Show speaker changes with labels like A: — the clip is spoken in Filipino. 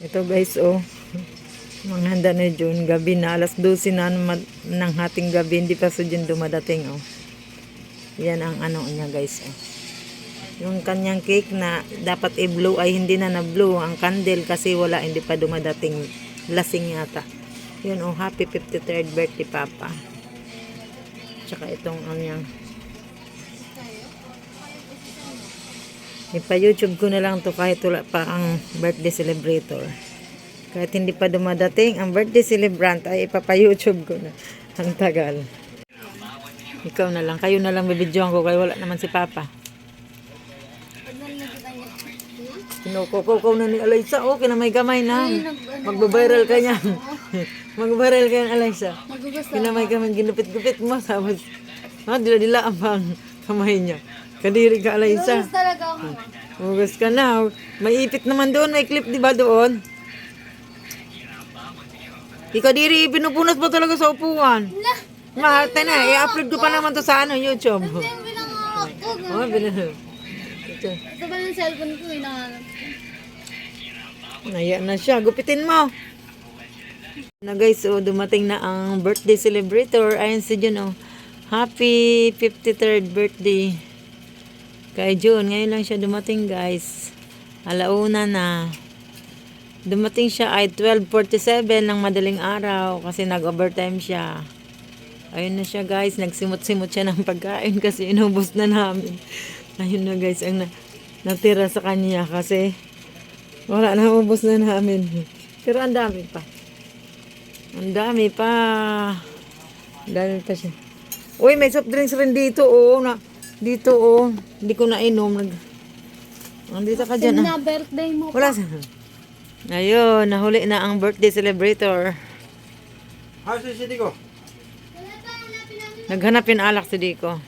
A: Ito guys, oh. Manghanda na June. Gabi na. Alas 12 na ng, ng hating gabi. Hindi pa sa June dumadating, oh. Yan ang ano niya guys, oh. Yung kanyang cake na dapat i-blow ay hindi na na-blow. Ang candle kasi wala, hindi pa dumadating. Lasing yata. Yun, oh. Happy 53rd birthday, Papa. Tsaka itong ano yan. Ipa-YouTube ko na lang to kahit wala pa ang birthday celebrator. Kahit hindi pa dumadating, ang birthday celebrant ay ipapa-YouTube ko na. Ang tagal. Ikaw na lang. Kayo na lang bibidyoan ko kayo wala naman si Papa. Kinukukukaw na ni Alaysa. Oh, kinamay kamay na. Magbabiral ka niyan. Magbabiral ka yan, Alaysa. Kinamay kamay, ginupit-gupit mo. Tapos, ha, dila-dila ang pang kamay niya. Kadiri ka, Alaysa.
B: talaga ako.
A: Hugas ka na. May ipit naman doon. May clip, di ba doon? Ikaw diri, pinupunas ba talaga sa upuan? Maharte na. I-upload ko pa naman to sa ano, YouTube.
B: Yung binangarap ko.
A: Oh, binano. Ito.
B: Ba yung cellphone ko? Hinahanap ko.
A: Naya na siya. Gupitin mo. Na guys, oh, dumating na ang birthday celebrator. Ayun si Jun, oh. Happy 53rd birthday. Kay Jun, ngayon lang siya dumating guys. Alauna na. Dumating siya ay 12.47 ng madaling araw kasi nag-overtime siya. Ayun na siya guys, nagsimot-simot siya ng pagkain kasi inubos na namin. Ayun na guys, ang na- natira sa kanya kasi wala na, ubos na namin. Pero ang dami pa. Ang dami pa. Ang dami pa siya. Uy, may soft drinks rin dito, oh. Na, dito, oh. Hindi ko nainom. Nag... Andito ka dyan, ah.
B: Na birthday mo.
A: Wala sa... Ayun, nahuli na ang birthday celebrator.
C: How's the city ko?
A: Naghanap yung alak si Dico.